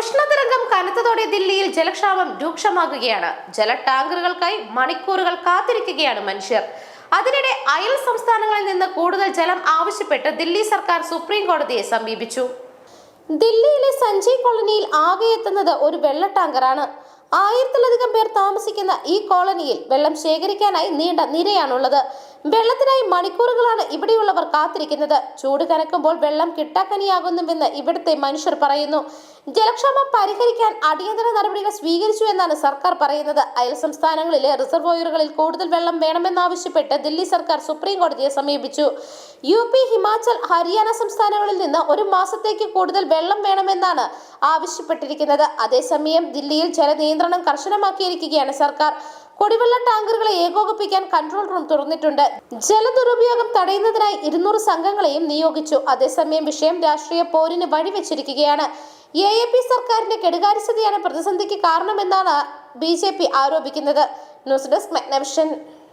ഉഷ്ണതരംഗം കനത്തതോടെ ദില്ലിയിൽ ജലക്ഷാമം രൂക്ഷമാകുകയാണ്. ജല ടാങ്കറുകൾക്കായി മണിക്കൂറുകൾ കാത്തിരിക്കുകയാണ് മനുഷ്യർ. അതിനിടെ അയൽ സംസ്ഥാനങ്ങളിൽ നിന്ന് കൂടുതൽ ജലം ആവശ്യപ്പെട്ട് ദില്ലി സർക്കാർ സുപ്രീം കോടതിയെ സമീപിച്ചു. ദില്ലിയിലെ സഞ്ജയ് കോളനിയിൽ ആകെ എത്തുന്നത് ഒരു വെള്ള ടാങ്കറാണ് ആയിരത്തിലധികം പേർ താമസിക്കുന്ന ഈ കോളനിയിൽ വെള്ളം ശേഖരിക്കാനായി നീണ്ട നിരയാണുള്ളത്. വെള്ളത്തിനായി മണിക്കൂറുകളാണ് ഇവിടെയുള്ളവർ കാത്തിരിക്കുന്നത്. ചൂട് കനക്കുമ്പോൾ വെള്ളം കിട്ടാക്കനിയാകുന്നുവെന്ന് ഇവിടുത്തെ മനുഷ്യർ പറയുന്നു. ജലക്ഷാമം പരിഹരിക്കാൻ അടിയന്തര നടപടികൾ സ്വീകരിച്ചു എന്നാണ് സർക്കാർ പറയുന്നത്. അയൽ സംസ്ഥാനങ്ങളിലെ റിസർവോയറുകളിൽ കൂടുതൽ വെള്ളം വേണമെന്നാവശ്യപ്പെട്ട് ദില്ലി സർക്കാർ സുപ്രീം കോടതിയെ സമീപിച്ചു. യു പി ഹിമാചൽ ഹരിയാന സംസ്ഥാനങ്ങളിൽ നിന്ന് ഒരു മാസത്തേക്ക് കൂടുതൽ വെള്ളം വേണമെന്നാണ് ആവശ്യപ്പെട്ടിരിക്കുന്നത്. അതേസമയം ദില്ലിയിൽ ജലനിയന്ത്രണം കർശനമാക്കിയിരിക്കുകയാണ് സർക്കാർ. കുടിവെള്ള ടാങ്കറുകളെ ഏകോപിപ്പിക്കാൻ കൺട്രോൾ റൂം തുറന്നിട്ടുണ്ട്. ജലദുരുപയോഗം തടയുന്നതിനായി ഇരുന്നൂറ് സംഘങ്ങളെയും നിയോഗിച്ചു. അതേസമയം വിഷയം രാഷ്ട്രീയ പോരിന് വഴിവെച്ചിരിക്കുകയാണ്. എ എ പി സർക്കാരിന്റെ കെടുകാര്യസ്ഥതയാണ് പ്രതിസന്ധിക്ക് കാരണമെന്നാണ് ബി ജെ പി ആരോപിക്കുന്നത്. News desk Magnavision.